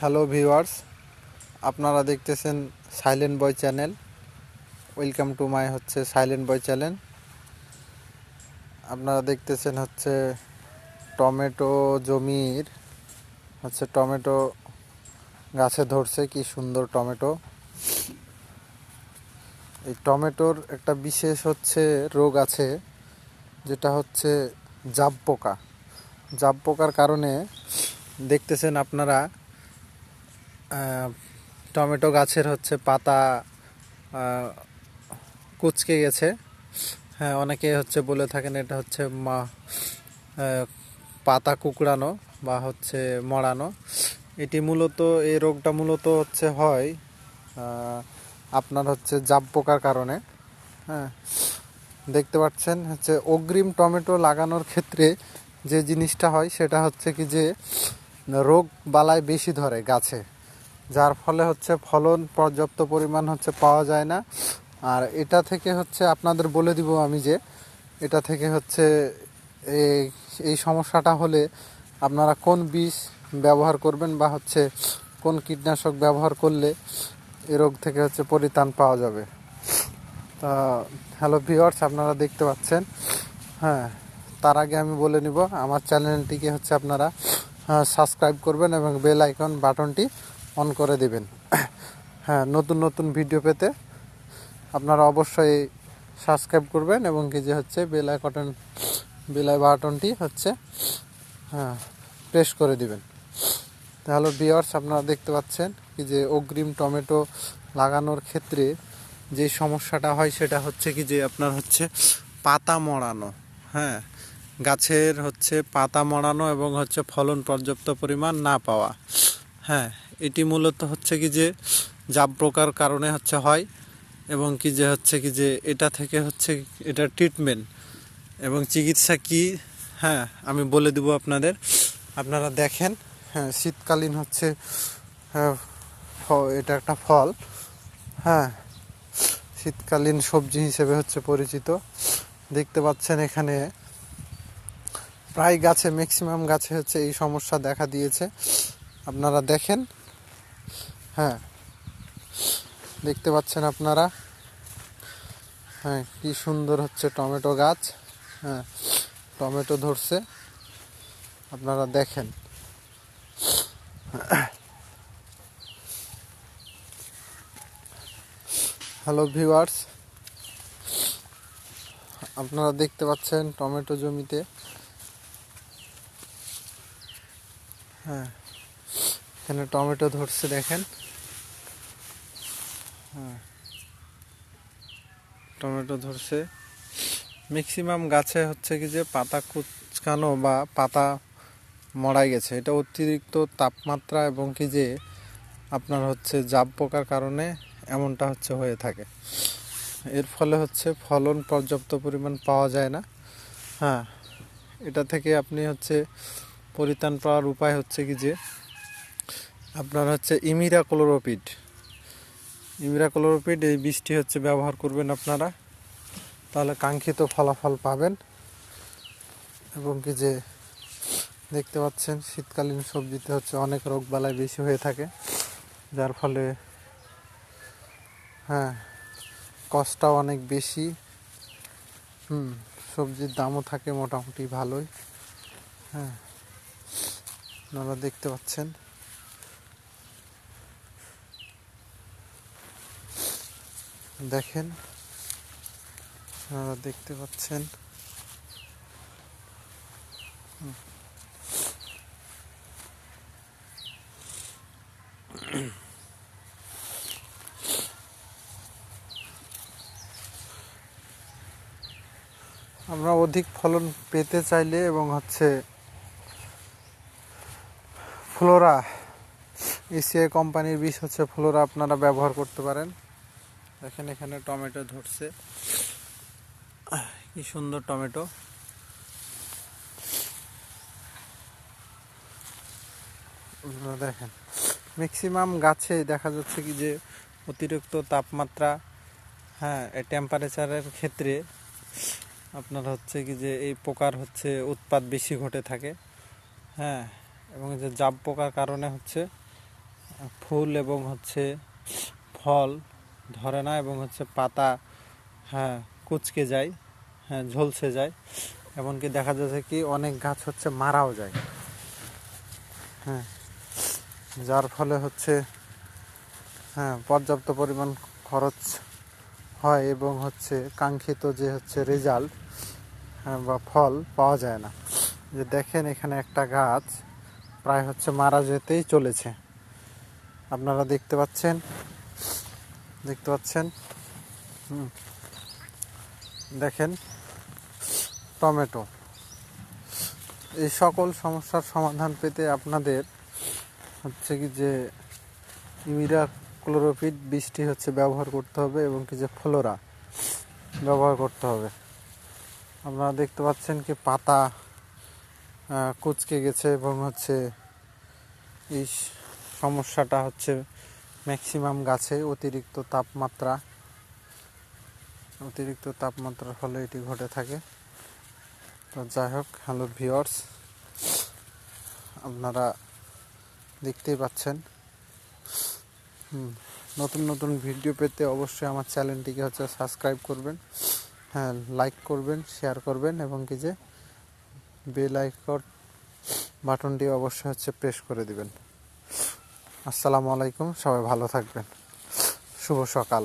Hello viewers, আপনারা দেখতেছেন silent boy channel. Welcome to my হচ্ছে সাইলেন্ট বয় চ্যানেল। আপনারা দেখতেছেন হচ্ছে টমেটো জমির, হচ্ছে টমেটো গাছে ধরছে, কি সুন্দর টমেটো। এই টমেটোর একটা বিশেষ হচ্ছে রোগ আছে, যেটা হচ্ছে জাব পোকা জাব পোকার কারণে দেখতেছেন আপনারা টমেটো গাছের হচ্ছে পাতা কুচকে গেছে। হ্যাঁ অনেকে হচ্ছে বলে থাকেন এটা হচ্ছে মা পাতা কুকড়ানো বা হচ্ছে মড়ানো। এটি মূলত, এই রোগটা মূলত হচ্ছে হয় আপনার হচ্ছে জাব পোকার কারণে। হ্যাঁ দেখতে পাচ্ছেন হচ্ছে অগ্রিম টমেটো লাগানোর ক্ষেত্রে যে জিনিসটা হয় সেটা হচ্ছে কি যে রোগ বালায় বেশি ধরে গাছে। যার ফলে হচ্ছে ফলন, পর্যাপ্ত পরিমাণ হচ্ছে পাওয়া যায় না। আর এটা থেকে হচ্ছে আপনাদের বলে দিব আমি যে, এটা থেকে হচ্ছে এই সমস্যাটা হলে আপনারা কোন বীজ ব্যবহার করবেন বা হচ্ছে কোন কীটনাশক ব্যবহার করলে এ রোগ থেকে হচ্ছে পরিত্রাণ পাওয়া যাবে। তা হ্যালো ভিওয়ার্স আপনারা দেখতে পাচ্ছেন। হ্যাঁ তার আগে আমি বলে নিব, আমার চ্যানেলটিকে হচ্ছে আপনারা সাবস্ক্রাইব করবেন এবং বেল আইকন বাটনটি অন করে দিবেন। হ্যাঁ নতুন নতুন ভিডিও পেতে আপনারা অবশ্যই সাবস্ক্রাইব করবেন এবং কি যে হচ্ছে বেল আইকন বেল আই বাটনটি হচ্ছে হ্যাঁ প্রেস করে দিবেন। তাহলে বিয়ার্স আপনারা দেখতে পাচ্ছেন কি যে অগ্রিম টমেটো লাগানোর ক্ষেত্রে যে সমস্যাটা হয় সেটা হচ্ছে কি যে আপনার হচ্ছে পাতা মড়ানো হ্যাঁ গাছের হচ্ছে পাতা মড়ানো এবং হচ্ছে ফলন পর্যাপ্ত পরিমাণ না পাওয়া হ্যাঁ এটি মূলত হচ্ছে কি যে জাব প্রকার কারণে হচ্ছে হয় এবং কি যে হচ্ছে কি যে এটা থেকে হচ্ছে এটা ট্রিটমেন্ট এবং চিকিৎসা কি হ্যাঁ আমি বলে দেবো আপনাদের। আপনারা দেখেন হ্যাঁ শীতকালীন হচ্ছে হ্যাঁ, এটা একটা ফল হ্যাঁ শীতকালীন সবজি হিসেবে হচ্ছে পরিচিত। দেখতে পাচ্ছেন এখানে প্রায় গাছে ম্যাক্সিমাম গাছে হচ্ছে এই সমস্যা দেখা দিয়েছে। আপনারা দেখেন হ্যাঁ। দেখতে পাচ্ছেন আপনারা? হ্যাঁ কি সুন্দর হচ্ছে টমেটো গাছ। হ্যাঁ টমেটো ধরছে। আপনারা দেখেন। Hello viewers. আপনারা দেখতে পাচ্ছেন টমেটো জমিতে। হ্যাঁ এখানে টমেটো ধরছে, দেখেন। টমেটো ধরছে। ম্যাক্সিমাম গাছে হচ্ছে কি যে পাতা কুচকানো বা পাতা মরাই গেছে। এটা অতিরিক্ত তাপমাত্রা এবং কি যে আপনার হচ্ছে জাব পোকার কারণে এমনটা হচ্ছে হয়ে থাকে। এর ফলে হচ্ছে ফলন পর্যাপ্ত পরিমাণ পাওয়া যায় না। হ্যাঁ এটা থেকে আপনি হচ্ছে পরিত্রাণ পাওয়ার উপায় হচ্ছে কি যে আপনার হচ্ছে ইমিরা ক্লোরোপিড ইমিরা ক্লোরোপিড এই বীজটি হচ্ছে ব্যবহার করবেন আপনারা। তাহলে কাঙ্ক্ষিত ফলাফল পাবেন। এবং কি যে দেখতে পাচ্ছেন, শীতকালীন সবজিতে হচ্ছে অনেক রোগ বালাই বেশি হয়ে থাকে। যার ফলে হ্যাঁ কষ্টটাও অনেক বেশি। হুম, সবজির দামও থাকে মোটামুটি ভালোই। হ্যাঁ আপনারা দেখতে পাচ্ছেন। দেখেন, আপনারা দেখতে পাচ্ছেন। আমরা অধিক ফলন পেতে চাইলে এবং হচ্ছে ফ্লোরা, এসিআই কোম্পানির বীজ হচ্ছে ফ্লোরা আপনারা ব্যবহার করতে পারেন। দেখেন এখানে টমেটো ধরছে। কি সুন্দর টমেটো। দেখেন। ম্যাক্সিমাম গাছে দেখা যাচ্ছে কি যে অতিরিক্ত তাপমাত্রা হ্যাঁ টেম্পারেচারের ক্ষেত্রে আপনার হচ্ছে কি যে এই পোকার হচ্ছে উৎপাদ বেশি ঘটে থাকে। হ্যাঁ এবং যে জাব পোকার কারণে হচ্ছে ফুল এবং হচ্ছে ফল ধরে না এবং হচ্ছে পাতা হ্যাঁ কুচকে যায় হ্যাঁ ঝলসে যায়। এমনকি দেখা যাচ্ছে কি অনেক গাছ হচ্ছে মারাও যায়। হ্যাঁ যার ফলে হচ্ছে হ্যাঁ পর্যাপ্ত পরিমাণ খরচ হয় এবং হচ্ছে কাঙ্ক্ষিত যে হচ্ছে রেজাল্ট হ্যাঁ, বা ফল পাওয়া যায় না। যে দেখেন এখানে একটা গাছ প্রায় হচ্ছে মারা যেতেই চলেছে। আপনারা দেখতে পাচ্ছেন দেখতে পাচ্ছেন? দেখেন, টমেটো। এই সকল সমস্যার সমাধান পেতে আপনাদের হচ্ছে কি যে ইউরিয়া ক্লোরোফিট বৃষ্টি হচ্ছে ব্যবহার করতে হবে এবং কি যে ফ্লোরা ব্যবহার করতে হবে। আপনারা দেখতে পাচ্ছেন কি পাতা কুচকে গেছে এবং হচ্ছে এই সমস্যাটা হচ্ছে ম্যাক্সিমাম গাছে অতিরিক্ত তাপমাত্রা, অতিরিক্ত তাপমাত্রার ফলে এটি ঘটে থাকে। তো যাই হোক, হ্যালো ভিওর্স আপনারা দেখতেই পাচ্ছেন। নতুন নতুন ভিডিও পেতে অবশ্যই আমার চ্যানেলটিকে হচ্ছে সাবস্ক্রাইব করবেন হ্যাঁ লাইক করবেন, শেয়ার করবেন এবং কি যে বেল আইকন বাটনটি অবশ্যই হচ্ছে প্রেস করে দিবেন। আসসালামু আলাইকুম সবাই ভালো থাকবেন। শুভ সকাল।